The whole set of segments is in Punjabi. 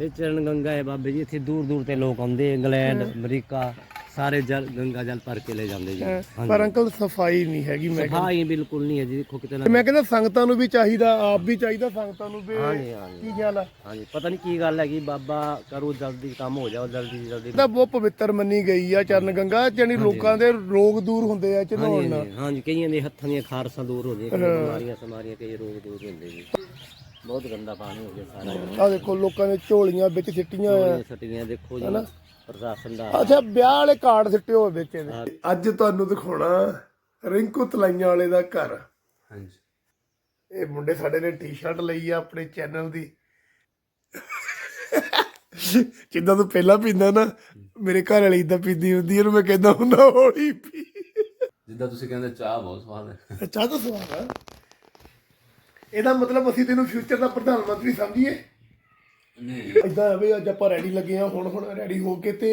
ਇਹ ਚਰਨ ਗੰਗਾ ਹੈ ਬਾਬੇ ਜੀ ਇੱਥੇ ਦੂਰ ਦੂਰ ਤੇ ਲੋਕ ਆਉਂਦੇ ਇੰਗਲੈਂਡ ਅਮਰੀਕਾ ਸਾਰੇ ਜਲ ਗੰਗਾ ਜਲ ਭਰ ਕੇ ਲੈ ਜਾਂਦੇ ਜੀ। ਪਰ ਅੰਕਲ ਸਫ਼ਾਈ ਨਹੀਂ ਹੈਗੀ ਮੈਂ ਸਫ਼ਾਈ ਬਿਲਕੁਲ ਨਹੀਂ ਹੈ ਜੀ ਦੇਖੋ ਕਿਤੇ ਨਾ ਮੈਂ ਕਹਿੰਦਾ ਸੰਗਤਾਂ ਨੂੰ ਵੀ ਚਾਹੀਦਾ ਆਪ ਵੀ ਚਾਹੀਦਾ ਸੰਗਤਾਂ ਨੂੰ ਵੀ ਹਾਂਜੀ ਹਾਂਜੀ। ਕੀ ਗੱਲ ਆ? ਹਾਂਜੀ ਪਤਾ ਨਹੀਂ ਕੀ ਗੱਲ ਹੈਗੀ ਬਾਬਾ ਕਰੂ ਜਲਦੀ ਕੰਮ ਹੋ ਜਾਓ ਜਲਦੀ ਜਲਦੀ। ਤਾਂ ਬਹੁਤ ਪਵਿੱਤਰ ਮੰਨੀ ਗਈ ਆ ਚਰਨ ਗੰਗਾ ਜਾਨੀ ਲੋਕਾਂ ਦੇ ਰੋਗ ਦੂਰ ਹੁੰਦੇ ਆ ਚਨੋਣ ਨਾਲ। ਹਾਂਜੀ ਹਾਂਜੀ ਕਈਆਂ ਦੇ ਹੱਥਾਂ ਦੀਆਂ ਖਾਰਸਾਂ ਦੂਰ ਹੋ ਜਾਂਦੀਆਂ ਕਈ ਬਿਮਾਰੀਆਂ ਸਮਾਰੀਆਂ ਕਈ ਰੋਗ ਦੂਰ ਹੁੰਦੇ ਜੀ। ਬਹੁਤ ਗੰਦਾ ਪਾਣੀ ਹੋ ਗਿਆ ਸਾਰਾ ਆ ਦੇਖੋ ਲੋਕਾਂ ਨੇ ਝੋਲੀਆਂ ਵਿੱਚ ਸਿੱਟੀਆਂ ਆ। ਸਟੀਆਂ ਦੇਖੋ ਜੀ ਪ੍ਰਸ਼ਾਸਨ ਦਾ। ਅੱਛਾ ਵਿਆਹ ਵਾਲੇ ਕਾਰਡ ਸਿੱਟੇ ਹੋਏ ਵਿੱਚ ਇਹਦੇ। ਅੱਜ ਤੁਹਾਨੂੰ ਦਿਖਾਉਣਾ ਰਿੰਕੂ ਤਲਾਈਆਂ ਵਾਲੇ ਦਾ ਘਰ। ਹਾਂਜੀ। ਇਹ ਮੁੰਡੇ ਸਾਡੇ ਨੇ ਟੀ-ਸ਼ਰਟ ਲਈ ਆ ਆਪਣੇ ਚੈਨਲ ਦੀ। ਜਿੱਦਾਂ ਤੂੰ ਪਹਿਲਾਂ ਪੀਂਦਾ ਨਾ ਮੇਰੇ ਘਰ ਵਾਲੀ ਇਦਾਂ ਪੀਂਦੀ ਹੁੰਦੀ ਇਹਨੂੰ ਮੈਂ ਕਹਿੰਦਾ ਹੁੰਦਾ ਹੌਲੀ ਪੀ। ਜਿੱਦਾਂ ਤੁਸੀਂ ਕਹਿੰਦੇ ਚਾਹ ਬਹੁਤ ਸਵਾਦ ਹੈ। ਚਾਹ ਤਾਂ ਸਵਾਦ ਆ। ਇਹਦਾ ਮਤਲਬ ਅਸੀਂ ਤੈਨੂੰ ਫਿਊਚਰ ਦਾ ਪ੍ਰਧਾਨ ਮੰਤਰੀ ਸਮਝੀਏ? ਨਹੀਂ। ਇਦਾਂ ਆ ਵੀ ਅੱਜ ਆਪਾਂ ਰੈਡੀ ਲੱਗੇ ਆ ਹੁਣ ਹੁਣ ਰੈਡੀ ਹੋ ਕੇ ਤੇ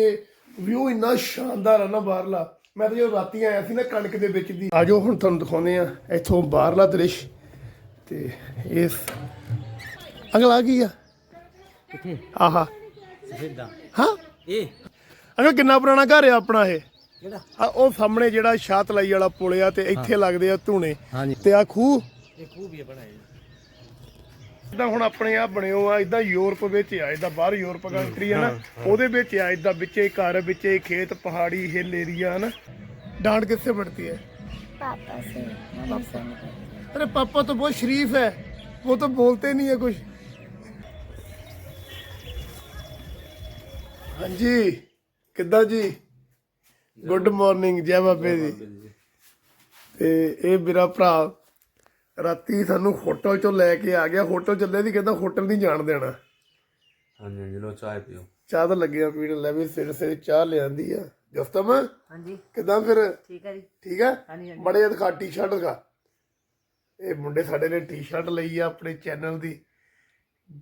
ਵਿਊ ਇੰਨਾ ਸ਼ਾਨਦਾਰ ਆ ਨਾ ਬਾਹਰਲਾ। ਮੈਂ ਤਾਂ ਜਦੋਂ ਰਾਤੀ ਆਇਆ ਸੀ ਨਾ ਕਣਕ ਦੇ ਵਿੱਚ ਦੀ। ਆਜੋ ਹੁਣ ਤੁਹਾਨੂੰ ਦਿਖਾਉਂਦੇ ਆ ਇੱਥੋਂ ਬਾਹਰਲਾ ਦ੍ਰਿਸ਼ ਤੇ ਇਸ ਅਗਲਾ ਕੀ ਆ? ਕਿੱਥੇ? ਆਹਾ। ਸਫੇਦਾ ਹਾਂ? ਇਹ। ਅਗਰ ਕਿੰਨਾ ਪੁਰਾਣਾ ਘਰ ਆ ਆਪਣਾ ਇਹ? ਕਿਹੜਾ? ਆ ਉਹ ਸਾਹਮਣੇ ਜਿਹੜਾ ਛਾਤ ਲਈ ਵਾਲਾ ਪੁਲ ਆ ਤੇ ਇੱਥੇ ਲੱਗਦੇ ਆ ਧੂਣੇ। ਤੇ ਆ ਖੂਹ? ਇਹ ਖੂਬ ਹੀ ਬਣਾਇਆ ਇਦਾਂ ਹੁਣ ਆਪਣੇ ਆ ਬਣਿਓ ਆ ਇਦਾਂ ਯੂਰਪ ਵਿੱਚ ਆ ਇਦਾਂ ਬਾਹਰ ਯੂਰਪ ਕੰਟਰੀ ਆ ਨਾ ਉਹਦੇ ਵਿੱਚ ਆ ਇਦਾਂ ਵਿੱਚੇ ਘਰ ਵਿੱਚੇ ਖੇਤ ਪਹਾੜੀ ਹਿੱਲ ਏਰੀਆ ਨਾ डांट किससे पड़ती है पापा से मम्मी से नहीं। अरे पापा तो बहुत शरीफ है वो तो बोलते नहीं है कुछ हाँ जी ਕਿੱਦਾਂ ਜੀ ਗੁੱਡ ਮਾਰਨਿੰਗ ਜੈ ਬਾਬੇ ਜੀ ਤੇ ਇਹ ਮੇਰਾ ਭਰਾ ਰਾਤੀ ਸਾਨੂੰ ਹੋਟਲ ਚੋਂ ਲੈ ਕੇ ਆ ਗਿਆ। ਹੋਟਲ ਚੱਲੇ ਦੀ ਕਹਿੰਦਾ ਹੋਟਲ ਨਹੀਂ ਜਾਣ ਦੇਣਾ। ਹਾਂਜੀ ਹਾਂਜੀ ਲੋ ਚਾਹ ਪੀਓ। ਚਾਹ ਤਾਂ ਲੱਗਿਆ ਪੀਣ ਲੈ ਵੀ ਸਵੇਰੇ ਸਵੇਰੇ ਚਾਹ ਲਿਆਂਦੀ ਆ। ਜਸਤਮ ਹਾਂਜੀ। ਕਿੱਦਾਂ ਫਿਰ? ਠੀਕ ਹੈ ਜੀ। ਠੀਕ ਹੈ ਹਾਂਜੀ, ਹਾਂਜੀ। ਬੜੇ ਦਿਖਾ ਟੀ-ਸ਼ਰਟ ਦਿਖਾ ਇਹ ਮੁੰਡੇ ਸਾਡੇ ਨੇ ਟੀ-ਸ਼ਰਟ ਲਈ ਆ ਆਪਣੇ ਚੈਨਲ ਦੀ।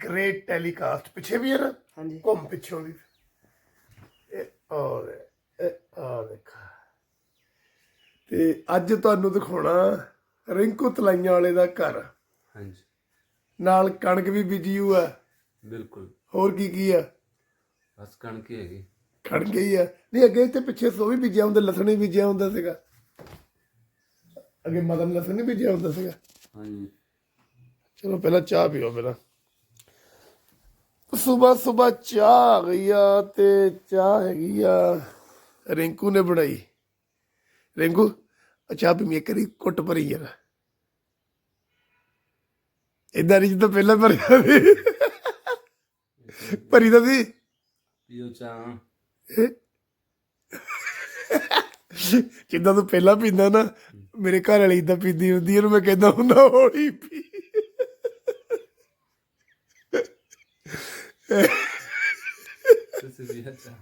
ਗ੍ਰੇਟ ਟੈਲੀਕਾਸਟ ਪਿੱਛੇ ਵੀ ਹੈ ਨਾ? ਹਾਂਜੀ। ਘੁੰਮ ਪਿੱਛੋਂ ਵੀ। ਇਹ ਆ ਲੈ, ਇਹ ਆ ਦੇਖਾ ਤੇ ਅੱਜ ਤੁਹਾਨੂੰ ਦਿਖਾਉਣਾ ਰਿੰਕੂ ਤਲਾਈਆਂ ਵਾਲੇ ਦਾ ਘਰ। ਹਾਂਜੀ। ਨਾਲ ਕਣਕ ਵੀ ਬੀਜੀ ਹੋਈ ਆ। ਬਿਲਕੁਲ। ਹੋਰ ਕੀ ਕੀ ਆ? ਬਸ ਕਣਕ ਹੀ ਹੈਗੀ। ਕਣਕ ਹੀ ਆ। ਨਹੀਂ ਅੱਗੇ ਤੇ ਪਿੱਛੇ ਸੋ ਵੀ ਬੀਜਿਆ ਹੁੰਦਾ ਲਸਣ ਵੀ ਬੀਜਿਆ ਹੁੰਦਾ ਸੀਗਾ। ਅੱਗੇ ਮਦਨ ਲਸਣ ਨਹੀਂ ਬੀਜਿਆ ਹੁੰਦਾ ਸੀਗਾ। ਹਾਂਜੀ। ਚਲੋ ਪਹਿਲਾਂ ਚਾਹ ਪੀਓ ਪਹਿਲਾਂ। ਸਵੇਰ ਸਵੇਰ ਚਾਹ ਆ ਗਈ ਆ ਤੇ ਚਾਹ ਹੈਗੀ ਆ ਰਿੰਕੂ ਨੇ ਬਣਾਈ। ਰਿੰਕੂ ਚਾਹ ਵੀ ਮੈਂ ਕਰੀ ਕੁੱਟ ਭਰੀ ਇਦਾਂ ਨਹੀਂ ਜਿੱਦਾਂ ਪਹਿਲਾਂ ਭਰਿਆ ਸੀ। ਭਰੀ ਤਾਂ ਸੀ। ਪੀਓ ਚਾਹ। ਜਿੱਦਾਂ ਤੂੰ ਪਹਿਲਾਂ ਪੀਂਦਾ ਨਾ ਮੇਰੇ ਘਰ ਵਾਲੀ ਇਦਾਂ ਪੀਂਦੀ ਹੁੰਦੀ ਇਹਨੂੰ ਮੈਂ ਕਹਿੰਦਾ ਹੁੰਦਾ ਹੌਲੀ ਪੀ। ਤੁਸੀਂ ਵੀ ਚਾਹ।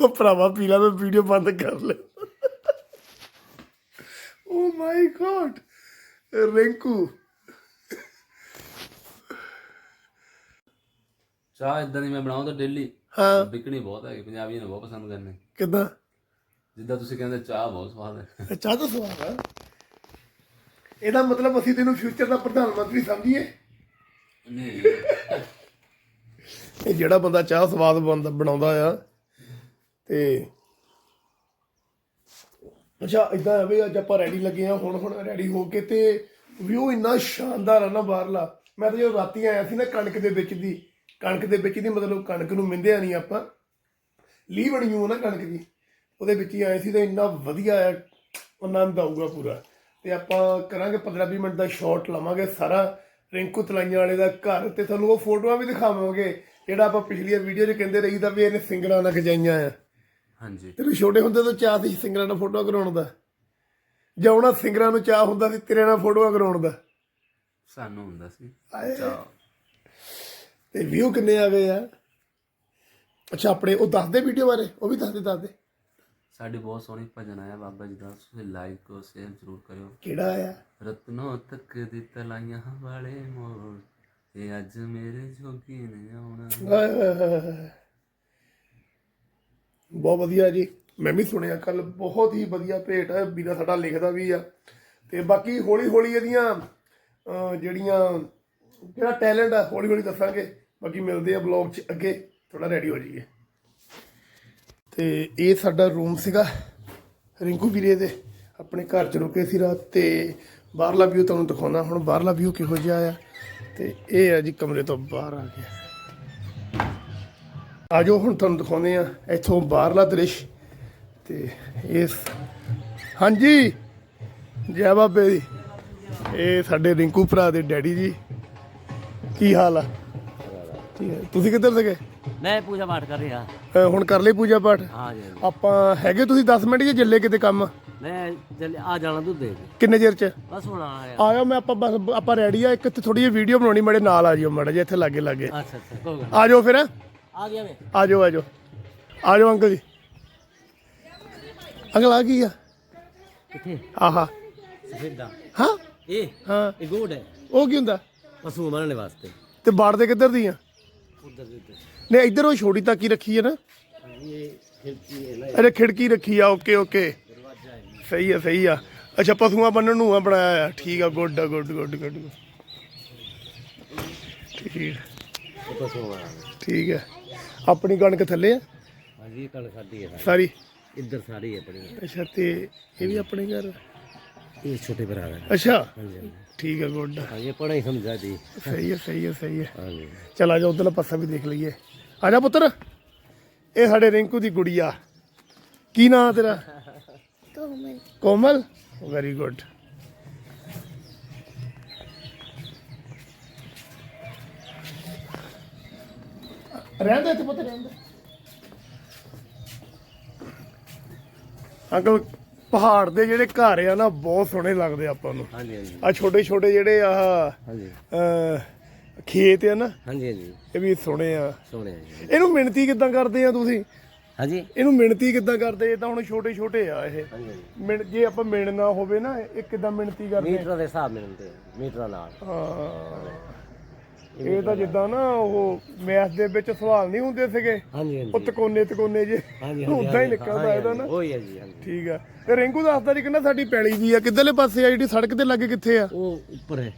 ਉਹ ਭਰਾਵਾ ਪੀ ਲਾ ਮੈਂ ਵੀਡੀਓ ਬੰਦ ਕਰ ਲੈ ਓ ਮਾਈ ਗॉड ਰਿੰਕੂ। ਚਾਹ ਇਦਾਂ ਦੀ ਮੈਂ ਬਣਾਉਂ ਤਾਂ ਡੇਲੀ ਹਾਂ। ਵਿਕਣੀ ਬਹੁਤ ਹੈਗੀ ਪੰਜਾਬੀਆਂ ਨੇ ਬਹੁਤ ਪਸੰਦ ਕਰਨੇ। ਕਿਦਾਂ? ਜਿੱਦਾਂ ਤੁਸੀਂ ਕਹਿੰਦੇ ਚਾਹ ਬਹੁਤ ਸਵਾਦ ਹੈ। ਚਾਹ ਤਾਂ ਸਵਾਦ ਆ। ਇਹਦਾ ਮਤਲਬ ਅਸੀਂ ਤੈਨੂੰ ਫਿਊਚਰ ਦਾ ਪ੍ਰਧਾਨ ਮੰਤਰੀ ਸਮਝੀਏ। ਨਹੀਂ। ਇਹ ਜਿਹੜਾ ਬੰਦਾ ਚਾਹ ਸਵਾਦ ਬਣਾਉਂਦਾ ਆ ਤੇ ਅੱਛਾ ਇਦਾਂ ਹੈ ਵੀ ਅੱਜ ਆਪਾਂ ਰੈਡੀ ਲੱਗੇ ਆ ਹੁਣ ਹੁਣ ਰੈਡੀ ਹੋ ਕੇ ਤੇ ਵਿਊ ਇੰਨਾ ਸ਼ਾਨਦਾਰ ਆ ਨਾ ਬਾਹਰਲਾ। ਮੈਂ ਤਾਂ ਜਦੋਂ ਰਾਤੀ ਆਇਆ ਸੀ ਨਾ ਕਣਕ ਦੇ ਵਿੱਚ ਦੀ, ਕਣਕ ਦੇ ਵਿੱਚ ਦੀ ਮਤਲਬ ਕਣਕ ਨੂੰ ਮਿੰਦਿਆ ਨਹੀਂ ਆਪਾਂ। ਲੀ ਬਣੀ ਹੋਊ ਨਾ ਕਣਕ ਦੀ, ਉਹਦੇ ਵਿੱਚ ਹੀ ਆਏ ਸੀ ਤਾਂ ਇੰਨਾ ਵਧੀਆ ਆ, ਆਨੰਦ ਆਊਗਾ ਪੂਰਾ। ਤੇ ਆਪਾਂ ਕਰਾਂਗੇ 15-20 ਮਿੰਟ ਦਾ ਸ਼ਾਟ ਲਵਾਂਗੇ ਸਾਰਾ, ਰਿੰਕੂ ਤਲਾਈਆਂ ਵਾਲੇ ਦਾ ਘਰ, ਤੇ ਤੁਹਾਨੂੰ ਉਹ ਫੋਟੋਆਂ ਵੀ ਦਿਖਾਵਾਂਗੇ, ਜਿਹੜਾ ਆਪਾਂ ਪਿਛਲੀਆਂ ਵੀਡੀਓ 'ਚ ਕਹਿੰਦੇ ਰਹੀਦਾ ਵੀ ਇਹਨੇ ਸਿੰਗਰਾਂ ਨਾਲ ਖਜਾਈਆਂ ਆ। ਹਾਂਜੀ। ਤੈਨੂੰ ਛੋਟੇ ਹੁੰਦੇ ਤੋਂ ਚਾਹ ਸੀ ਸਿੰਗਰਾਂ ਨਾਲ ਫੋਟੋਆਂ ਕਰਾਉਣ ਦਾ। ਜਾਂ ਉਹਨਾਂ ਸਿੰਗਰਾਂ ਨੂੰ ਚਾਹ ਹੁੰਦਾ ਸੀ ਤੇਰੇ ਨਾਲ ਫੋਟੋਆਂ ਕਰਾਉਣ ਦਾ। ਸਾਨੂੰ ਹੁੰਦਾ ਸੀ। ਆਏ। ਚਾਹ। ਤੇ ਵਿਊ ਕਿੰਨੇ ਆ ਗਏ ਆ? ਅੱਛਾ ਆਪਣੇ ਉਹ ਦੱਸਦੇ ਵੀਡੀਓ ਬਾਰੇ? ਉਹ ਵੀ ਦੱਸਦੇ ਦੱਸਦੇ। ਸਾਡੀ ਬਹੁਤ ਸੋਹਣੀ ਭਜਨ ਆਇਆ ਬਾਬਾ ਜੀ ਦਾ। ਤੁਸੀਂ ਲਾਈਕ ਕੋ ਸ਼ੇਅਰ ਜ਼ਰੂਰ ਕਰਿਓ। ਕਿਹੜਾ ਆ? ਰਤਨੋ ਤੱਕ ਦੀ ਤਲਾਈਆਂ ਵਾਲੇ ਮੋੜ ਇਹ ਅੱਜ ਮੇਰੇ ਜੋਗੀ ਨੇ ਆਉਣਾ। ਬਹੁਤ ਵਧੀਆ ਜੀ। ਮੈਂ ਵੀ ਸੁਣਿਆ ਕੱਲ ਬਹੁਤ ਹੀ ਵਧੀਆ ਭੇਟ ਹੈ ਵੀਰਾ ਸਾਡਾ ਲਿਖਦਾ ਵੀ ਆ। ਤੇ ਬਾਕੀ ਹੌਲੀ ਹੌਲੀ ਇਹਦੀਆਂ ਜਿਹੜੀਆਂ ਜਿਹੜਾ ਟੈਲੈਂਟ ਆ ਹੌਲੀ ਹੌਲੀ ਦੱਸਾਂਗੇ। ਬਾਕੀ ਮਿਲਦੇ ਆ ਬਲੌਗ 'ਚ ਅੱਗੇ ਥੋੜਾ ਰੈਡੀ ਹੋ ਜਾਈਏ। ਤੇ ਇਹ ਸਾਡਾ ਰੂਮ ਸੀਗਾ ਰਿੰਕੂ ਵੀਰੇ ਦੇ, ਆਪਣੇ ਘਰ 'ਚ ਰੁਕੇ ਸੀ ਰਾਤ। ਤੇ ਬਾਹਰਲਾ ਵਿਊ ਤੁਹਾਨੂੰ ਦਿਖਾਉਣਾ, ਹੁਣ ਬਾਹਰਲਾ ਵਿਊ ਕਿਹੋ ਜਿਹਾ ਆ। ਤੇ ਇਹ ਆ ਜੀ ਕਮਰੇ ਤੋਂ ਬਾਹਰ ਆ ਗਿਆ। ਆਜੋ ਹੁਣ ਤੁਹਾਨੂੰ ਦਿਖਾਉਂਦੇ ਆ ਇੱਥੋਂ ਬਾਹਰਲਾ ਦ੍ਰਿਸ਼ ਤੇ ਇਸ ਹਾਂਜੀ ਜੈ ਬਾਬੇ ਦੀ। ਇਹ ਸਾਡੇ ਰਿੰਕੂ ਭਰਾ ਦੇ ਡੈਡੀ ਜੀ। ਕੀ ਹਾਲ ਆ? ਠੀਕ ਹੈ ਤੁਸੀਂ ਕਿੱਧਰ ਸੀਗੇ? ਮੈਂ ਪੂਜਾ ਪਾਠ ਕਰ ਰਿਹਾ। ਹੁਣ ਕਰ ਲਈ ਪੂਜਾ ਪਾਠ? ਹਾਂ ਜੀ। ਆਪਾਂ ਹੈਗੇ ਤੁਸੀਂ 10 ਮਿੰਟ ਜੇ ਜੱਲੇ ਕਿਤੇ ਕੰਮ? ਮੈਂ ਚੱਲ ਆ ਜਾਣਾ ਦੁੱਧ ਦੇ ਦੇ ਕਿੰਨੇ ਚਿਰ ਚ? ਬਸ ਹੁਣ ਆਇਆ। ਆਇਓ ਮੈਂ ਆਪਾਂ ਬਸ ਆਪਾਂ ਰੈਡੀ ਆ ਇੱਕ ਥੋੜੀ ਜਿਹੀ ਵੀਡੀਓ ਬਣਾਉਣੀ ਮੇਰੇ ਨਾਲ ਆ ਜਿਓ ਮਾੜਾ ਜਿਹਾ ਇੱਥੇ ਲਾਗੇ ਲਾਗੇ ਅੱਛਾ ਅੱਛਾ ਕੋਈ ਗੱਲ ਨੀ। ਆ ਜਾਓ ਫਿਰ। ਆ ਗਿਆ ਆ ਜਾਓ ਆ ਜਾਓ। ਆ ਜਾਓ ਅੰਕਲ ਜੀ। ਅੰਕਲ ਆ ਕੀ ਆ? ਕਿੱਥੇ? ਆਹਾ। ਸਫੇਦਾ ਹਾਂ? ਇਹ? ਹਾਂ। ਇਹ ਗੋਡ ਹੈ। ਉਹ ਕੀ ਹੁੰਦਾ? ਪਸ਼ੂ ਬੰਨਣ ਵਾਸਤੇ। ਤੇ ਬਾੜ ਦੇ ਕਿੱਧਰ ਦੀ ਆ ਉਧਰ ਦੇ ਉੱਤੇ ਨੇ ਇੱਧਰ ਉਹ ਛੋਟੀ ਤਾਕੀ ਰੱਖੀ ਹੈ ਨਾ। ਇਹ ਖਿੜਕੀ ਹੈ ਨਾ। ਅਰੇ ਖਿੜਕੀ ਰੱਖੀ ਆ ਓਕੇ ਓਕੇ। ਸਹੀ ਆ ਸਹੀ ਆ। ਅੱਛਾ ਪਸ਼ੂਆਂ ਬੰਨਣ ਨੂੰ ਆ ਬਣਾਇਆ ਆ ਠੀਕ ਆ ਗੁੱਡ ਗੁੱਡ ਗੁੱਡ ਗੁੱਡ ਠੀਕ। ਠੀਕ ਹੈ। ਆਪਣੀ ਕਣਕ ਥੱਲੇ ਆ। ਹਾਂਜੀ ਇਹ ਸਾਰੀ। ਹੈ ਆਪਣੀ ਅੱਛਾ ਤੇ ਇਹ ਵੀ ਆਪਣੇ ਘਰ ਇਹ ਛੋਟੇ ਭਰਾ ਦਾ। ਅੱਛਾ। ਠੀਕ ਹੈ ਗੁੱਡ। ਹਾਂਜੀ ਪੜਾ ਹੀ ਸਮਝਾ ਦੀ। ਸਹੀ ਹੈ ਸਹੀ ਹੈ ਸਹੀ ਹੈ ਚਲ ਆ ਜਾ ਉਧਰਲਾ ਪਾਸਾ ਵੀ ਦੇਖ ਲਈਏ। ਆ ਜਾ ਪੁੱਤਰ। ਇਹ ਸਾਡੇ ਰਿੰਕੂ ਦੀ ਗੁੜੀਆ। ਕੀ ਨਾਂ ਤੇਰਾ? ਕੋਮਲ। ਕੋਮਲ? ਵੈਰੀ ਗੁੱਡ ਰਹਿੰਦੇ ਇੱਥੇ ਪੁੱਤ ਰਹਿੰਦੇ। ਅੰਕਲ ਪਹਾੜ ਦੇ ਜਿਹੜੇ ਘਰ ਆ ਨਾ ਬਹੁਤ ਸੋਹਣੇ ਲੱਗਦੇ ਆਪਾਂ ਨੂੰ। ਹਾਂਜੀ ਹਾਂਜੀ। ਆ ਛੋਟੇ ਛੋਟੇ ਜਿਹੜੇ ਆਹ ਹਾਂਜੀ। ਅਹ, ਖੇਤ ਆ ਨਾ ਹਾਂਜੀ ਹਾਂਜੀ। ਇਹ ਵੀ ਸੋਹਣੇ ਆ। ਸੋਹਣੇ ਆ ਜੀ ਇਹਨੂੰ ਮਿਹਨਤੀ ਕਿੱਦਾਂ ਕਰਦੇ ਆ ਤੁਸੀਂ? ਹਾਂਜੀ। ਇਹਨੂੰ ਮਿਹਨਤੀ ਕਿੱਦਾਂ ਕਰਦੇ? ਇਹ ਤਾਂ ਹੁਣ ਛੋਟੇ ਛੋਟੇ ਆ ਇਹ। ਹਾਂਜੀ ਹਾਂਜੀ। ਮਿਣ ਜੇ ਆਪਾਂ ਮਿਣਨਾ ਹੋਵੇ ਨਾ ਇਹ ਕਿੱਦਾਂ ਮਿਹਨਤੀ ਕਰਦੇ ਮੀਟਰਾਂ ਦੇ ਹਿਸਾਬ ਮਿਲਦੇ ਮੀਟਰਾਂ ਨਾਲ। ਹਾਂ। ਇਹ ਤਾਂ ਜਿੱਦਾਂ ਨਾ ਉਹ ਮੈਥ ਦੇ ਵਿੱਚ ਸਵਾਲ ਨਹੀਂ ਹੁੰਦੇ ਸੀਗੇ। ਹਾਂਜੀ ਉਹ ਤਕੋਨੇ ਤਕੋਨੇ ਜੇ। ਉਦਾਂ ਹੀ ਨਿਕਲਦਾ ਇਹਦਾ ਨਾ। ਉਹੀ ਹੈ ਜੀ ਹਾਂਜੀ। ਠੀਕ ਆ। ਤੇ ਰਿੰਕੂ ਦੱਸਦਾ ਜੀ ਕਹਿੰਦਾ ਸਾਡੀ ਪੈਲੀ ਵੀ ਆ। ਕਿੱਧਰਲੇ ਪਾਸੇ ਆ? ਜਿਹੜੀ ਸੜਕ ਤੇ ਲੱਗੇ ਕਿੱਥੇ ਆ? ਉਹ ਉੱਪਰ ਹੈ।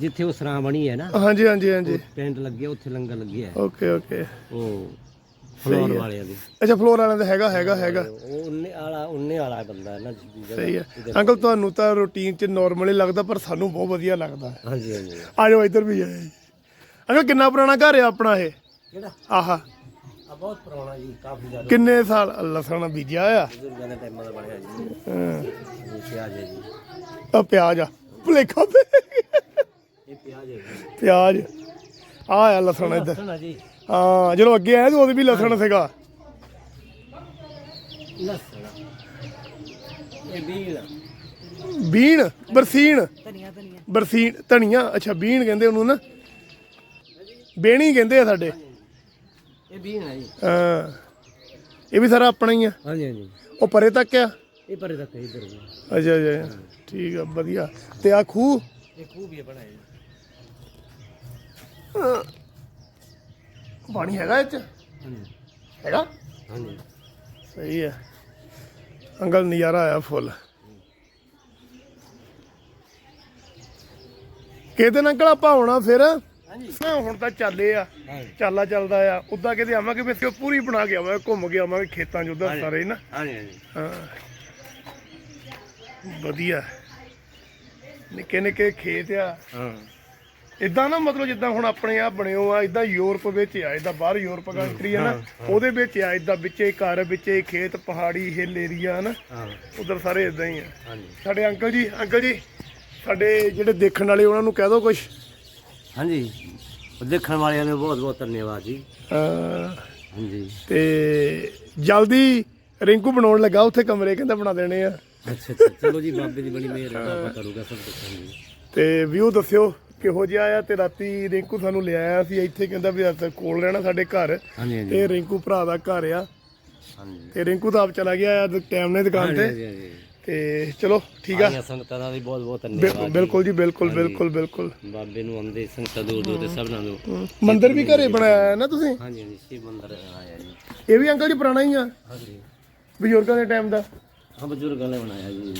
ਜਿੱਥੇ ਉਹ ਸਰਾਂ ਬਣੀ ਹੈ ਨਾ। ਹਾਂਜੀ ਹਾਂਜੀ ਹਾਂਜੀ। ਟੈਂਟ ਲੱਗਿਆ ਉੱਥੇ ਲੰਗਰ ਲੱਗਿਆ। Okay okay. ਉਹ ਫਲੋਰ ਵਾਲਿਆਂ ਦੀ। ਅੱਛਾ ਫਲੋਰ ਵਾਲਿਆਂ ਦਾ ਹੈਗਾ ਹੈਗਾ ਹੈਗਾ। ਉਹ ਉਹਨੇ ਵਾਲਾ ਉਹਨੇ ਵਾਲਾ ਬੰਦਾ ਹੈ ਨਾ ਸਹੀ ਹੈ। ਅੰਕਲ ਤੁਹਾਨੂੰ ਤਾਂ ਰੂਟੀਨ 'ਚ ਨਾਰਮਲੀ ਲੱਗਦਾ ਪਰ ਸਾਨੂੰ ਬਹੁਤ ਵਧੀਆ ਲੱਗਦਾ। ਹਾਂਜੀ ਹਾਂਜੀ। ਆ ਜਾਓ ਇੱਧਰ ਵੀ ਆਏ। ਅੰਕਲ ਕਿੰਨਾ ਪੁਰਾਣਾ ਘਰ ਆ ਆਪਣਾ ਇਹ? ਕਿਹੜਾ? ਆਹਾ। ਆ ਬਹੁਤ ਪੁਰਾਣਾ ਜੀ ਕਾਫੀ ਜ਼ਿਆਦਾ। ਕਿੰਨੇ ਸਾਲ? ਲਸਣ ਬੀਜਿਆ ਆ ਬਜ਼ੁਰਗਾਂ ਦੇ ਟਾਈਮਾਂ ਦਾ ਬਣਿਆ ਜੀ। ਹਾਂ, ਇਹ ਪਿਆਜ਼ ਹੈ ਜੀ। ਆ ਪਿਆਜ਼ ਆ। ਭੁਲੇਖਾ ਪੈ ਗਿਆ। ਇਹ ਪਿਆਜ਼ ਹੈ ਜੀ। ਪਿਆਜ਼। ਆ ਆ ਲਸਣ ਇੱਧਰ ਜੀ। ਹਾਂ ਜਦੋਂ ਅੱਗੇ ਆਏ ਤਾਂ ਉਹਦੇ ਵੀ ਲਸਣ ਸੀਗਾ। ਲਸਣ। ਇਹ ਬੀਲ ਬੀਣ ਬਰਸੀਨ? ਧਨੀਆ ਧਨੀਆ। ਬਰਸੀਨ ਧਨੀਆ। ਅੱਛਾ ਬੀਣ ਕਹਿੰਦੇ ਉਹਨੂੰ ਨਾ। ਬੇਣੀ ਕਹਿੰਦੇ ਆ ਸਾਡੇ। ਇਹ ਬੀਲ ਹੈ ਜੀ। ਹਾਂ। ਇਹ ਵੀ ਸਾਰਾ ਆਪਣਾ ਹੀ ਆ। ਹਾਂਜੀ ਹਾਂਜੀ। ਉਹ ਪਰੇ ਤੱਕ ਆ? ਇਹ ਪਰੇ ਤੱਕ ਹੈ ਇੱਧਰ ਵੀ। ਅੱਛਾ ਅੱਛਾ ਠੀਕ ਆ ਵਧੀਆ। ਤੇ ਆ ਖੂਹ? ਇਹ ਖੂਬ ਵੀ ਬਣਾਇਆ ਜੀ। ਪਾਣੀ ਹੈਗਾ ਹਾਂਜੀ। ਹੈਗਾ? ਹਾਂਜੀ। ਸਹੀ ਹੈ ਅੰਕਲ ਨਜ਼ਾਰਾ ਆਇਆ ਫੁੱਲ। ਕਿਹਦੇ ਦਿਨ ਅੰਕਲ ਆਪਾਂ ਆਉਣਾ ਫਿਰ? ਨਾ ਹੁਣ ਤਾਂ ਚੱਲੇ ਆ। ਚਾਲਾ ਚੱਲਦਾ ਆ। ਉਦਾਂ ਕਿਤੇ ਆਵਾਂਗੇ ਉਹ ਪੂਰੀ ਬਣਾ ਕੇ ਆਵਾਂਗੇ ਘੁੰਮ ਕੇ ਆਵਾਂਗੇ ਖੇਤਾਂ 'ਚ ਉਧਰ ਸਾਰੇ ਨਾ? ਹਾਂਜੀ ਹਾਂਜੀ। ਹਾਂ। ਵਧੀਆ। ਨਿੱਕੇ ਨਿੱਕੇ ਖੇਤ ਆ। ਹਾਂ। ਇਦਾਂ ਨਾ ਮਤਲਬ ਜਿੱਦਾਂ ਹੁਣ ਆਪਣੇ ਆ ਬਣਿਓ ਆ ਇਦਾਂ ਯੂਰਪ ਵਿੱਚ ਆ ਇਦਾਂ ਬਾਹਰ ਯੂਰਪ ਕੰਟਰੀ ਆ ਨਾ ਉਹਦੇ ਵਿੱਚ ਆ ਇਦਾਂ ਵਿੱਚੇ ਘਰ ਵਿੱਚੇ ਖੇਤ ਪਹਾੜੀ ਹਿੱਲ ਏਰੀਆ ਨਾ? ਹਾਂ। ਉਧਰ ਸਾਰੇ ਇਦਾਂ ਹੀ ਆ। ਸਾਡੇ ਅੰਕਲ ਜੀ ਅੰਕਲ ਜੀ ਸਾਡੇ ਜਿਹੜੇ ਦੇਖਣ ਵਾਲੇ ਉਹਨਾਂ ਨੂੰ ਕਹਿ ਦਿਓ ਕੁਝ ਹਾਂਜੀ। ਉਹ ਦੇਖਣ ਵਾਲਿਆਂ ਨੂੰ ਬਹੁਤ ਬਹੁਤ ਧੰਨਵਾਦ ਜੀ। ਹਾਂਜੀ। ਤੇ ਜਲਦੀ ਰਿੰਕੂ ਬਣਾਉਣ ਲੱਗਾ ਉੱਥੇ ਕਮਰੇ ਕਹਿੰਦਾ ਬਣਾ ਦੇਣੇ ਆ। ਅੱਛਾ ਅੱਛਾ। ਚਲੋ ਜੀ ਬਾਬੇ ਦੀ ਬੜੀ ਮਿਹਰ ਹੈ। ਬਾਬਾ ਕਰੂਗਾ ਸਭ ਕੁਝ ਹਾਂਜੀ। ਤੇ ਵਿਊ ਦੱਸਿਓ ਕਿਹੋ ਜਿਹਾ ਆ? ਤੇ ਰਾਤੀ ਰਿੰਕੂ ਸਾਨੂੰ ਲਿਆਇਆ ਸੀ ਇੱਥੇ ਕਹਿੰਦਾ ਵੀ ਅੱਜ ਕੋਲ ਰਹਿਣਾ ਸਾਡੇ ਘਰ। ਹਾਂਜੀ ਹਾਂਜੀ। ਇਹ ਰਿੰਕੂ ਭਰਾ ਦਾ ਘਰ ਆ। ਹਾਂਜੀ। ਤੇ ਰਿੰਕੂ ਤਾਂ ਆਪ ਚਲਾ ਗਿਆ ਆ ਟਾਈਮ ਨੇ ਦੁਕਾਨ ਤੇ। ਹਾਂਜੀ ਹਾਂਜੀ। ਤੇ ਚਲੋ ਠੀਕ ਆ। ਆਈਆਂ ਸੰਗਤਾਂ ਦਾ ਵੀ ਬਹੁਤ ਬਹੁਤ ਧੰਨਵਾਦ ਜੀ। ਬਿਲਕੁਲ ਜੀ ਬਿਲਕੁਲ ਬਿਲਕੁਲ ਬਿਲਕੁਲ। ਬਾਬੇ ਨੂੰ ਆਉਂਦੇ ਸੰਗਤਾਂ ਦੂਰ ਦੂਰ ਦੇ ਸਭਨਾਂ ਨੂੰ। ਮੰਦਿਰ ਵੀ ਘਰੇ ਬਣਾਇਆ ਹੈ ਨਾ ਤੁਸੀਂ? ਹਾਂਜੀ ਹਾਂਜੀ ਸ਼ਿਵ ਮੰਦਰ ਆਇਆ ਜੀ। ਇਹ ਵੀ ਅੰਕਲ ਜੀ ਪੁਰਾਣਾ ਹੀ ਆ? ਹਾਂਜੀ। ਬਜ਼ੁਰਗਾਂ ਦੇ ਟਾਈਮ ਦਾ? ਹਾਂ ਬਜ਼ੁਰਗਾਂ ਨੇ ਬਣਾਇਆ ਜੀ।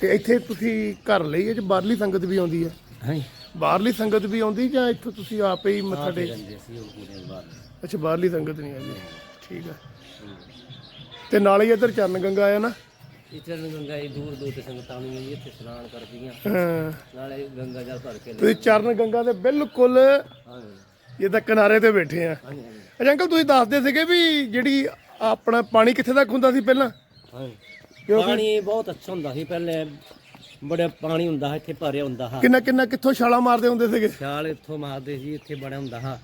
ਤੇ ਇੱਥੇ ਤੁਸੀਂ ਘਰ ਲਈ ਇਹ ਚ ਬਾਹਰਲੀ ਸੰਗਤ ਵੀ ਆਉਂਦੀ ਹੈ? ਹਾਂਜੀ ਬਾਹਰਲੀ ਸੰਗਤ ਵੀ ਆਉਂਦੀ ਜਾਂ ਇੱਥੋਂ ਤੁਸੀਂ ਆਪੇ ਹੀ ਮੱਥਾ ਟੇਕ ਜਾਂਦੇ ਸੀ ਉਹ ਪੂਰੇ ਬਾਅਦ ਅੱਛਾ ਬਾਹਰਲੀ ਸੰਗਤ ਨਹੀਂ ਆਉਂਦੀ। ਠੀਕ ਆ। ਤੇ ਨਾਲੇ ਹੀ ਇੱਧਰ ਚਰਨ ਗੰਗਾ ਆ ਨਾ। ਚਰਨ ਗੰਗਾ ਇਹ ਦੂਰ ਦੂਰ ਤੇ ਸੰਗਤਾਂ ਆਉਂਦੀਆਂ ਜੀ ਇੱਥੇ ਇਸ਼ਨਾਨ ਕਰਦੀਆਂ। ਹਾਂ। ਨਾਲੇ ਗੰਗਾ ਜਲ ਭਰ ਕੇ ਲੈ ਤੁਸੀਂ ਚਰਨ ਗੰਗਾ ਦੇ ਬਿਲਕੁਲ ਹਾਂਜੀ। ਜਿੱਦਾਂ ਕਿਨਾਰੇ ਤੇ ਬੈਠੇ ਆ। ਹਾਂਜੀ ਹਾਂਜੀ। ਅੱਛਾ ਅੰਕਲ ਤੁਸੀਂ ਦੱਸਦੇ ਸੀਗੇ ਵੀ ਜਿਹੜੀ ਆਪਣਾ ਪਾਣੀ ਕਿੱਥੇ ਤੱਕ ਹੁੰਦਾ ਸੀ ਪਹਿਲਾਂ? ਹਾਂਜੀ। ਪਾਣੀ ਬਹੁਤ ਅੱਛਾ ਹੁੰਦਾ ਸੀ ਪਹਿਲੇ। ਬੜਾ ਪਾਣੀ ਹੁੰਦਾ ਸੀ ਇੱਥੇ ਭਰਿਆ ਹੁੰਦਾ ਹਾਂ ਕਿੰਨਾ ਕਿੰਨਾ ਕਿੱਥੋਂ ਛਾਲਾਂ ਮਾਰਦੇ ਹੁੰਦੇ ਸੀਗੇ? ਖਿਆਲ ਇੱਥੋਂ ਮਾਰਦੇ ਸੀ ਇੱਥੇ ਬੜਾ ਹੁੰਦਾ ਹਾਂ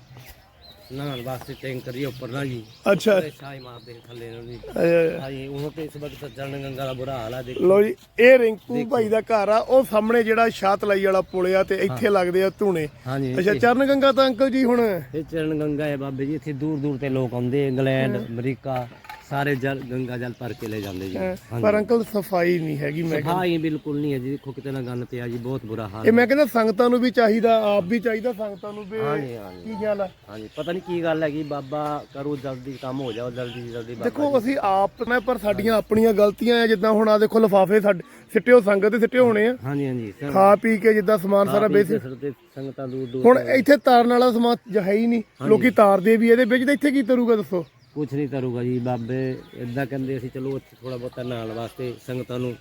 ਨਹਾਉਣ ਵਾਸਤੇ ਟੈਂਕਰ ਜੀ ਉੱਪਰ ਨਾ ਜੀ। ਅੱਛਾ। ਤੇ ਛਾਈ ਮਾਰਦੇ ਥੱਲੇ ਨੂੰ ਜੀ। ਅੱਛਾ। ਹਾਂਜੀ ਉਹ ਤੇ ਇਸ ਵਕਤ ਚਰਨ ਗੰਗਾ ਦਾ ਬੁਰਾ ਹਾਲ ਆ ਦੇਖੋ। ਲੋ ਜੀ ਇਹ ਰਿੰਕੂ ਭਾਈ ਦਾ ਘਰ ਆ ਉਹ ਸਾਹਮਣੇ ਜਿਹੜਾ ਸ਼ਾਤਲਾਈ ਵਾਲਾ ਪੁਲ ਆ ਤੇ ਇੱਥੇ ਲੱਗਦੇ ਆ ਧੂਣੇ। ਹਾਂਜੀ ਅੱਛਾ ਚਰਨ ਗੰਗਾ ਤਾਂ ਅੰਕਲ ਜੀ ਹੁਣ? ਇਹ ਚਰਨ ਗੰਗਾ ਹੈ ਬਾਬੇ ਜੀ ਇੱਥੇ ਦੂਰ ਦੂਰ ਤੇ ਲੋਕ ਆਉਂਦੇ ਇੰਗਲੈਂਡ ਅਮਰੀਕਾ ਸਾਰੇ ਜਲ ਗੰਗਾ ਜਲ ਭਰ ਕੇ ਲੈ ਜਾਂਦੇ ਜੀ। ਪਰ ਅੰਕਲ ਸਫ਼ਾਈ ਨਹੀਂ ਹੈਗੀ ਮੈਂ ਹਾਂ ਇਹ ਬਿਲਕੁਲ ਨਹੀਂ ਹੈ ਜੀ ਦੇਖੋ ਕਿਤੇ ਨਾ ਗੰਨ ਪਿਆ ਜੀ ਬਹੁਤ ਬੁਰਾ ਹਾਲ ਇਹ ਮੈਂ ਕਹਿੰਦਾ ਸੰਗਤਾਂ ਨੂੰ ਵੀ ਚਾਹੀਦਾ ਆਪ ਵੀ ਚਾਹੀਦਾ ਸੰਗਤਾਂ ਨੂੰ ਵੀ। ਹਾਂਜੀ ਹਾਂਜੀ। ਕੀ ਗੱਲ ਆ? ਹਾਂਜੀ ਪਤਾ ਨਹੀਂ ਕੀ ਗੱਲ ਹੈਗੀ ਬਾਬਾ ਕਰੋ ਜਲਦੀ ਕੰਮ ਹੋ ਜਾਓ ਜਲਦੀ ਜਲਦੀ ਬਾਬਾ ਦੇਖੋ ਅਸੀਂ ਆਪ ਨੇ ਪਰ ਸਾਡੀਆਂ ਆਪਣੀਆਂ ਗਲਤੀਆਂ ਆ ਜਿੱਦਾਂ ਹੁਣ ਆ ਦੇਖੋ ਲਫਾਫੇ ਸਾਡੇ ਸਿੱਟਿਓ ਸੰਗਤ ਦੇ ਸਿੱਟੇ ਹੋਣੇ ਆ। ਹਾਂਜੀ ਹਾਂਜੀ ਸਰ। ਖਾ ਪੀ ਕੇ ਜਿੱਦਾਂ ਸਮਾਨ ਸਾਰਾ ਬੇਸ ਦੇ ਸੰਗਤਾਂ ਦੂਰ ਦੂਰ ਹੁਣ ਇੱਥੇ ਤਾਰਨ ਵਾਲਾ ਸਮਾਨ ਜ- ਹੈ ਹੀ ਨਹੀਂ। ਲੋਕੀ ਤਾਰਦੇ ਵੀ ਇਹਦੇ ਵਿੱਚ ਤੇ ਇੱਥੇ ਕੀ ਤਰੂਗਾ ਦੱਸੋ? ਕੁਛ ਨਹੀਂ ਕਰੂਗਾ ਜੀ ਬਾਬੇ ਇਦਾਂ ਕਹਿੰਦੇ ਅਸੀਂ ਚਲੋ ਉੱਥੇ ਥੋੜਾ ਬਹੁਤਾ ਨਹਾਉਣ ਵਾਸਤੇ ਸੰਗਤਾਂ ਨੂੰ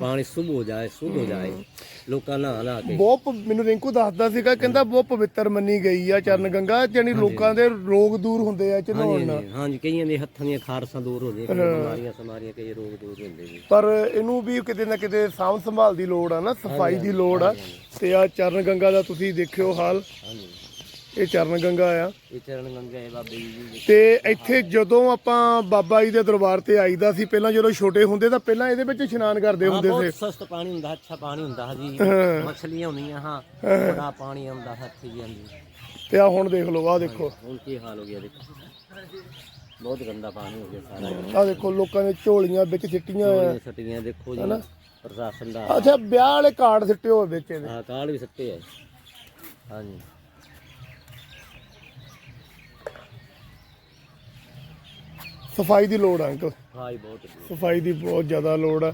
ਪਾਣੀ ਸੁਭ ਹੋ ਜਾਏ ਸੁਧ ਹੋ ਜਾਏ ਲੋਕਾਂ ਨਹਾ ਨਹਾ ਕੇ। ਬਹੁਤ ਪ- ਮੈਨੂੰ ਰਿੰਕੂ ਦੱਸਦਾ ਸੀਗਾ ਕਹਿੰਦਾ ਬਹੁਤ ਪਵਿੱਤਰ ਮੰਨੀ ਗਈ ਆ ਚਰਨ ਗੰਗਾ ਜਾਨੀ ਲੋਕਾਂ ਦੇ ਰੋਗ ਦੂਰ ਹੁੰਦੇ ਆ ਨਾਲ। ਹਾਂਜੀ ਹਾਂਜੀ ਕਈਆਂ ਦੇ ਹੱਥਾਂ ਦੀਆਂ ਖਾਰਸਾਂ ਦੂਰ ਹੋ ਜਾਂਦੀਆਂ ਕਈ ਬਿਮਾਰੀਆਂ ਸਮਾਰੀਆਂ ਕਈ ਰੋਗ ਦੂਰ ਹੁੰਦੇ ਜੀ। ਪਰ ਇਹਨੂੰ ਵੀ ਕਿਤੇ ਨਾ ਕਿਤੇ ਸਾਂਭ ਸੰਭਾਲ ਦੀ ਲੋੜ ਆ ਨਾ ਸਫ਼ਾਈ ਦੀ ਲੋੜ ਆ ਤੇ ਆ ਚਰਨ ਗੰਗਾ ਦਾ ਤੁਸੀਂ ਦੇਖਿਓ ਹਾਲ। ਹਾਂਜੀ। ਇਹ ਚਰਨ ਗੰਗਾ ਆ। ਇਹ ਚਰਨ ਗੰਗਾ ਹੈ ਬਾਬੇ ਜੀ ਦੀ। ਤੇ ਇੱਥੇ ਜਦੋਂ ਆਪਾਂ ਬਾਬਾ ਜੀ ਦੇ ਦਰਬਾਰ ਤੇ ਆਈਦਾ ਸੀ ਪਹਿਲਾਂ ਜਦੋਂ ਛੋਟੇ ਹੁੰਦੇ ਤਾਂ ਪਹਿਲਾਂ ਇਹਦੇ ਵਿੱਚ ਇਸ਼ਨਾਨ ਕਰਦੇ ਹਾਂ, ਹੁੰਦੇ ਬਹੁਤ ਸੀ। ਸਸਤ ਪਾਣੀ ਹੁੰਦਾ ਅੱਛਾ ਪਾਣੀ ਹੁੰਦਾ ਹੈ। ਜੀ ਮੱਛਲੀਆਂ ਹੁੰਦੀਆਂ ਹਾਂ ਬੜਾ ਪਾਣੀ ਆਉਂਦਾ ਹੈ ਇੱਥੇ ਜੀ ਹਾਂਜੀ। ਤੇ ਆ ਹੁਣ ਦੇਖ ਲਓ ਆ ਦੇਖੋ। ਹੁਣ ਕੀ ਹਾਲ ਹੋ ਗਿਆ ਦੇਖੋ। ਬਹੁਤ ਗੰਦਾ ਪਾਣੀ ਹੋ ਗਿਆ ਸਾਰਾ ਆ ਦੇਖੋ ਲੋਕਾਂ ਨੇ ਝੋਲੀਆਂ ਵਿੱਚ ਸਿੱਟੀਆਂ ਆ। ਦੇਖੋ ਜੀ ਪ੍ਰਸ਼ਾਸਨ ਦਾ। ਅੱਛਾ ਵਿਆਹ ਵਾਲੇ ਕਾਰਡ ਸਿੱਟੇ ਹੋਏ ਵਿੱਚ ਇਹਦੇ। ਹਾਂ ਕਾਲ ਵੀ ਸੱਟੇ ਹੈ ਹਾਂਜੀ। ਸਫ਼ਾਈ ਦੀ ਲੋੜ ਆ ਅੰਕਲ। ਹਾਂ ਜੀ ਬਹੁਤ। ਸਫ਼ਾਈ ਦੀ ਬਹੁਤ ਜ਼ਿਆਦਾ ਲੋੜ ਆ।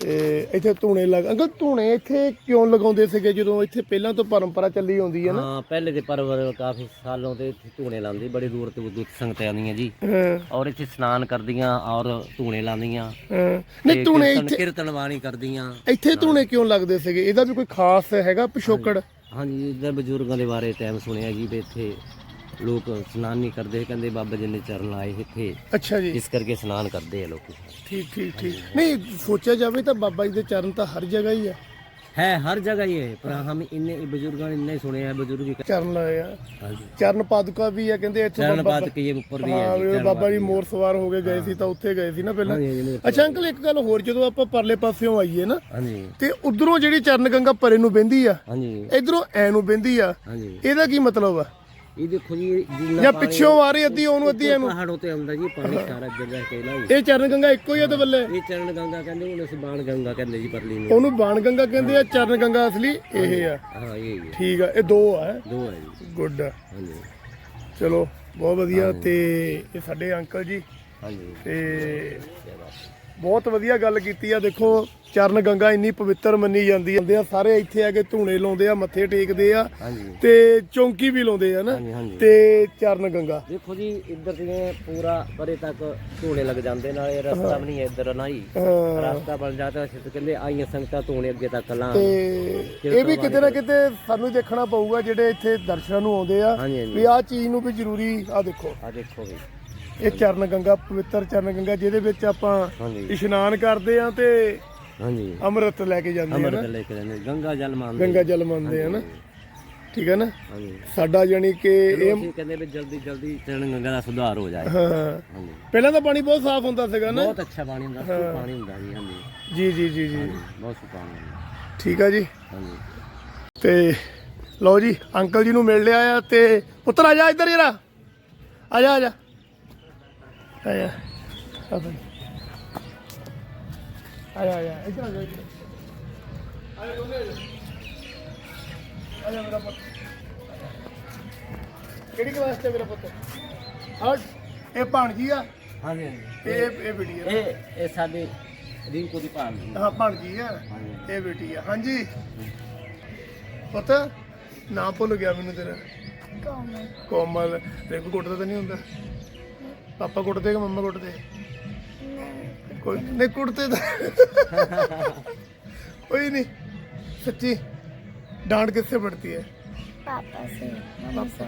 ਤੇ ਇੱਥੇ ਧੂਣੇ ਲੱਗ ਅੰਕਲ ਧੂਣੇ ਇੱਥੇ ਕਿਉਂ ਲਗਾਉਂਦੇ ਸੀਗੇ ਜਦੋਂ ਇੱਥੇ ਪਹਿਲਾਂ ਤੋਂ ਪਰੰਪਰਾ ਚੱਲੀ ਆਉਂਦੀ ਹੈ ਨਾ? ਹਾਂ ਪਹਿਲੇ ਦੇ ਪਰਵਰ ਕਾਫੀ ਸਾਲੋਂ ਤੇ ਇੱਥੇ ਧੂਣੇ ਲਾਉਂਦੇ ਬੜੀ ਦੂਰ ਤੇ ਦੂਰ ਸੰਗਤਾਂ ਆਉਂਦੀਆਂ ਜੀ। ਔਰ ਇੱਥੇ ਇਸ਼ਨਾਨ ਕਰਦੀਆਂ ਔਰ ਧੂਣੇ ਲਾਉਂਦੀਆਂ। ਨਹੀਂ ਧੂਣੇ ਕੀਰਤਨ ਕੀਰਤਨ ਬਾਣੀ ਕਰਦੀਆਂ। ਇੱਥੇ ਧੂਣੇ ਕਿਉਂ ਲੱਗਦੇ ਸੀਗੇ? ਇਹਦਾ ਵੀ ਕੋਈ ਖਾਸ ਹੈਗਾ ਪਿਛੋਕੜ? ਹਾਂਜੀ ਇਧਰ ਬਜ਼ੁਰਗਾਂ ਦੇ ਬਾਰੇ ਟਾਈਮ ਸੁਣਿਆ ਜੀ ਵੀ ਇੱਥੇ ਲੋਕ ਇਸ਼ਨਾਨ ਨਹੀਂ ਕਰਦੇ ਕਹਿੰਦੇ ਬਾਬਾ ਜੀ ਨੇ ਚਰਨ ਲਾਏ ਇੱਥੇ। ਅੱਛਾ ਜੀ। ਇਸ ਕਰਕੇ ਇਸ਼ਨਾਨ ਕਰਦੇ ਆ ਲੋਕੀ। ਠੀਕ ਠੀਕ ਠੀਕ। ਨਹੀਂ ਸੋਚਿਆ ਜਾਵੇ ਤਾਂ ਬਾਬਾ ਜੀ ਦੇ ਚਰਨ ਤਾਂ ਹਰ ਜਗ੍ਹਾ ਹੀ ਆ। ਹੈ ਹਰ ਜਗ੍ਹਾ ਹੀ ਹੈ। ਪਰ ਹਮ ਇੰਨੇ ਬਜ਼ੁਰਗਾਂ ਨੇ ਇੰਨੇ ਸੁਣਿਆ ਹੈ ਬਜ਼ੁਰਗ ਹੀ ਚਰਨ ਲਾਏ ਆ। ਚਰਨ ਪਾਦੁਕਾ ਵੀ ਆ ਕਹਿੰਦੇ ਇੱਥੇ ਚਰਨ ਬਾਤ ਕੀ ਉੱਪਰ ਵੀ ਹੈ ਹਾਂ ਬਾਬਾ ਜੀ ਮੋਰ ਸਵਾਰ ਹੋ ਕੇ ਗਏ ਸੀ ਤਾਂ ਉੱਥੇ ਗਏ ਸੀ ਨਾ ਪਹਿਲਾਂ। ਅੱਛਾ ਅੰਕਲ ਇੱਕ ਗੱਲ ਹੋਰ ਜਦੋਂ ਆਪਾਂ ਪਰਲੇ ਪਾਸਿਓਂ ਆਈਏ ਨਾ ਹਾਂਜੀ। ਤੇ ਉਧਰੋਂ ਜਿਹੜੀ ਚਰਨ ਗੰਗਾ ਪਰੇ ਨੂੰ ਬਹਿੰਦੀ ਆ ਹਾਂਜੀ। ਇਧਰੋਂ ਐ ਨੂੰ ਬਹਿੰਦੀ ਆ ਹਾਂਜੀ। ਇਹਦਾ ਕੀ ਮਤਲਬ ਆ? ਇਹ ਦੇਖੋ ਜੀ ਜਿੰਨਾ ਜਾਂ ਪਿੱਛੋਂ ਆ ਰਹੀ ਅੱਧੀ ਉਹਨੂੰ ਅੱਧੀ ਇਹਨੂੰ। ਪਹਾੜੋਂ ਤੇ ਆਉਂਦਾ ਜੀ ਪਾਣੀ ਸਾਰਾ ਜਗ੍ਹਾ ਤੇ ਨਾ ਇਹ ਚਰਨ ਗੰਗਾ ਇੱਕੋ ਹੀ ਆ ਤੇ ਬੱਲੇ। ਇਹ ਚਰਨ ਗੰਗਾ ਕਹਿੰਦੇ ਹੁਣ ਅਸੀਂ ਬਾਣ ਗੰਗਾ ਕਹਿੰਦੇ ਜੀ ਪਰਲੀ ਨੂੰ। ਉਹਨੂੰ ਬਾਣ ਗੰਗਾ ਕਹਿੰਦੇ ਆ ਚਰਨ ਗੰਗਾ ਅਸਲੀ ਇਹ ਆ। ਹਾਂ ਇਹ ਹੀ ਹੈ ਠੀਕ ਆ ਇਹ ਦੋ ਆ। ਦੋ ਹੈ ਜੀ। ਗੁੱਡ। ਹਾਂਜੀ। ਚਲੋ ਬਹੁਤ ਵਧੀਆ ਤੇ ਇਹ ਸਾਡੇ ਅੰਕਲ ਜੀ। ਹਾਂਜੀ। ਤੇ ਬਹੁਤ ਵਧੀਆ ਗੱਲ ਕੀਤੀ ਆ। ਦੇਖੋ ਚਰਨ ਗੰਗਾ ਇੰਨੀ ਪਵਿੱਤਰ ਮੰਨੀ ਜਾਂਦੀ ਆ। ਸਾਰੇ ਇੱਥੇ ਆ ਕੇ ਧੂਣੇ ਲਾਉਂਦੇ ਆ ਮੱਥੇ ਟੇਕਦੇ ਆ ਹਾਂਜੀ। ਤੇ ਚੌਂਕੀ ਵੀ ਲਾਉਂਦੇ ਆ ਨਾ। ਹਾਂਜੀ ਹਾਂਜੀ। ਤੇ ਚਰਨ ਗੰਗਾ। ਦੇਖੋ ਜੀ ਇੱਧਰ ਜਿਵੇਂ ਪੂਰਾ ਪਰੇ ਤੱਕ ਧੂਣੇ ਲੱਗ ਜਾਂਦੇ ਨਾਲ ਇਹ ਰਸਤਾ ਵੀ ਨਹੀਂ ਹੈ ਇੱਧਰ ਨਾ ਹੀ। ਹਾਂ, ਰਸਤਾ ਬਣ ਜਾਂਦਾ ਸੀ ਤੇ ਕਹਿੰਦੇ ਆਈਆਂ ਸੰਗਤਾਂ ਧੂਣੇ ਅੱਗੇ ਤੱਕ ਲਾਂ। ਤੇ ਇਹ ਵੀ ਕਿਤੇ ਨਾ ਕਿਤੇ ਸਾਨੂੰ ਦੇਖਣਾ ਪਊਗਾ ਜਿਹੜੇ ਇੱਥੇ ਦਰਸ਼ਨਾਂ ਨੂੰ ਆਉਂਦੇ ਆ ਹਾਂਜੀ ਹਾਂਜੀ। ਵੀ ਆਹ ਚੀਜ਼ ਨੂੰ ਵੀ ਜ਼ਰੂਰੀ ਆ ਦੇਖੋ। ਆ ਦੇਖੋ ਵੀ। ਇਹ ਚਰਨ ਗੰਗਾ ਪਵਿੱਤਰ ਚਰਨ ਗੰਗਾ ਜਿਹਦੇ ਵਿੱਚ ਆਪਾਂ ਹਾਂਜੀ। ਇਸ਼ਨਾਨ ਕਰਦੇ ਆ ਤੇ ਹਾਂਜੀ। ਅੰਮ੍ਰਿਤ ਲੈ ਕੇ ਜਾਂਦੇ ਆ ਅਮਰ ਨਾ। ਲੈ ਕੇ ਜਾਂਦੇ ਗੰਗਾ ਜਲ ਮੰਨਦੇ ਗੰਗਾ ਜਲ ਮੰਨਦੇ ਆ ਨਾ। ਠੀਕ ਹੈ ਨਾ? ਹਾਂਜੀ। ਸਾਡਾ ਜਾਨੀ ਕਿ ਇਹ ਅਸੀਂ ਕਹਿੰਦੇ ਵੀ ਜਲਦੀ ਜਲਦੀ ਚਰਨ ਗੰਗਾ ਦਾ ਸੁਧਾਰ ਹੋ ਜਾਏ। ਹਾਂ। ਹਾਂਜੀ। ਪਹਿਲਾਂ ਤਾਂ ਪਾਣੀ ਬਹੁਤ ਸਾਫ਼ ਹੁੰਦਾ ਸੀਗਾ ਨਾ। ਬਹੁਤ ਅੱਛਾ ਪਾਣੀ ਹੁੰਦਾ ਸੁ ਪਾਣੀ ਹੁੰਦਾ ਜੀ ਹਾਂਜੀ। ਜੀ ਜੀ ਜੀ ਜੀ। ਬਹੁਤ ਸੁ ਪਾਣੀ ਹੁੰਦਾ। ਠੀਕ ਆ ਜੀ। ਹਾਂਜੀ। ਤੇ ਲਓ ਜੀ ਅੰਕਲ ਜੀ ਨੂੰ ਮਿਲ ਲਿਆ ਆ ਤੇ ਪੁੱਤਰ ਆ ਜਾ ਇੱਧਰ ਜਰਾ। ਆ ਜਾ ਆ ਜਾ। ਆ ਜਾ ਆ ਬਈ ਆ ਜਾ ਆ ਜਾ ਇੱਧਰ ਆ ਜਾ ਇੱਧਰ ਆ ਜਾ ਦੋਨੇ ਆ ਜਾ ਆ ਜਾ ਮੇਰਾ ਪੁੱਤ ਕਿਹੜੀ ਕਲਾਸ ਚ ਆ ਮੇਰਾ ਪੁੱਤ ਹਾਂ ਇਹ ਭਾਣਜੀ ਆ ਹਾਂਜੀ ਹਾਂਜੀ ਤੇ ਇਹ ਇਹ ਬੇਟੀ ਆ ਇਹ ਇਹ ਸਾਡੇ ਰਿੰਕੂ ਦੀ ਭਾਣ ਜੀ ਹਾਂ ਭਾਣਜੀ ਆ ਹਾਂਜੀ ਇਹ ਬੇਟੀ ਆ ਹਾਂਜੀ ਪਤਾ ਨਾਂ ਭੁੱਲ ਗਿਆ ਮੈਨੂੰ ਤੇਰਾ ਕੋਮਲ ਕੋਮਲ ਰਿੰਕੂ ਕੁੱਟਦਾ ਤਾਂ ਨਹੀਂ ਹੁੰਦਾ पापा कुटते का मम्मा कुटते नहीं। कुटते कोई नहीं। सच्ची डांट किससे पड़ती है? पापा से। पापा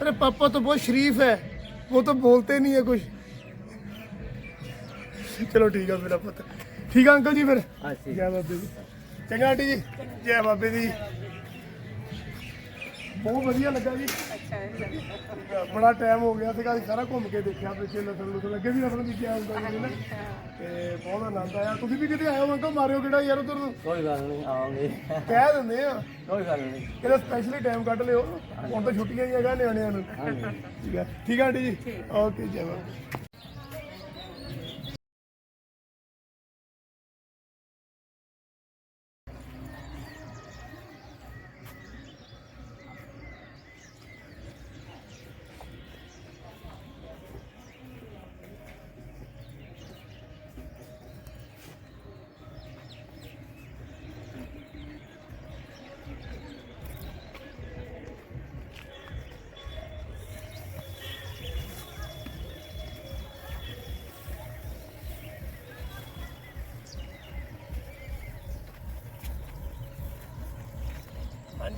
अरे पापा तो बहुत शरीफ है। वो तो बोलते नहीं है कुछ। चलो ठीक है मेरा पता। ठीक है अंकल जी फिर। जय बाबे जी। चंगा आंटी जी। जय बाबे जी। ਬਹੁਤ ਵਧੀਆ ਲੱਗਾ ਜੀ। ਬੜਾ ਟਾਈਮ ਹੋ ਗਿਆ ਸੀਗਾ ਸਾਰਾ ਘੁੰਮ ਕੇ ਦੇਖਿਆ ਪਿੱਛੇ ਨਸਲ ਨੂੰ ਲੱਗੇ ਵੀ ਨਸਲ ਵੀ ਕਿਆ ਹੁੰਦਾ ਜੀ ਨਾ? ਤੇ ਬਹੁਤ ਆਨੰਦ ਆਇਆ। ਤੁਸੀਂ ਵੀ ਕਿਤੇ ਹੋ ਅੰਕਲ? ਮਾਰਿਓ ਕਿਹੜਾ ਯਾਰ ਉਧਰ ਨੂੰ? ਕੋਈ ਗੱਲ ਨਹੀਂ ਆਵਾਂਗੇ। ਕਹਿ ਦਿੰਦੇ ਆ। ਕੋਈ ਗੱਲ ਨਹੀਂ। ਕਿਤੇ ਸਪੈਸ਼ਲੀ ਟਾਈਮ ਕੱਢ ਲਿਓ। ਹੁਣ ਤਾਂ ਛੁੱਟੀਆਂ ਹੀ ਹੈਗਾ ਨਿਆਣਿਆਂ ਨੂੰ। ਠੀਕ ਹੈ। ਠੀਕ ਹੈ ਆਂਟੀ ਜੀ? ਓਕੇ ਜੈ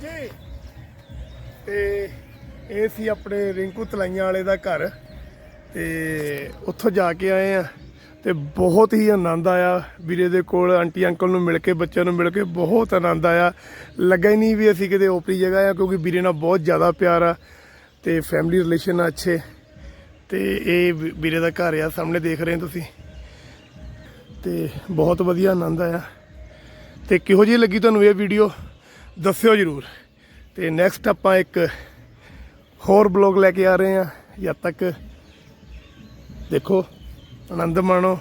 ਬਾਬੇ ਤੇ ਇਹ ਸੀ ਆਪਣੇ ਰਿੰਕੂ ਤਲਾਈਆਂ ਵਾਲੇ ਦਾ ਘਰ। ਤੇ ਉੱਥੋਂ ਜਾ ਕੇ ਆਏ ਆ ਤੇ ਬਹੁਤ ਹੀ ਆਨੰਦ ਆਇਆ। ਵੀਰੇ ਦੇ ਕੋਲ ਆਂਟੀ, ਅੰਕਲ ਨੂੰ ਮਿਲ ਕੇ, ਬੱਚਿਆਂ ਨੂੰ ਮਿਲ ਕੇ ਬਹੁਤ ਆਨੰਦ ਆਇਆ। ਲੱਗਾ ਹੀ ਨਹੀਂ ਵੀ ਅਸੀਂ ਕਿਤੇ ਓਪਰੀ ਜਗ੍ਹਾ ਆ, ਕਿਉਂਕਿ ਵੀਰੇ ਨਾਲ ਬਹੁਤ ਜ਼ਿਆਦਾ ਪਿਆਰ ਆ ਤੇ ਫੈਮਿਲੀ ਰਿਲੇਸ਼ਨ ਆ ਅੱਛੇ। ਤੇ ਇਹ ਵੀਰੇ ਦਾ ਘਰ ਆ, ਸਾਹਮਣੇ ਦੇਖ ਰਹੇ ਤੁਸੀਂ। ਤੇ ਬਹੁਤ ਵਧੀਆ ਆਨੰਦ ਆਇਆ। ਤੇ ਕਿਹੋ ਜਿਹੀ ਲੱਗੀ ਤੁਹਾਨੂੰ ਇਹ ਵੀਡੀਓ ਦੱਸਿਓ ਜਰੂਰ। ਤੇ ਨੈਕਸਟ ਆਪਾਂ ਇੱਕ ਹੋਰ ਬਲੌਗ ਲੈ ਕੇ ਆ ਰਹੇ ਹਾਂ। ਜਦ ਤੱਕ ਦੇਖੋ, ਆਨੰਦ ਮਾਣੋ।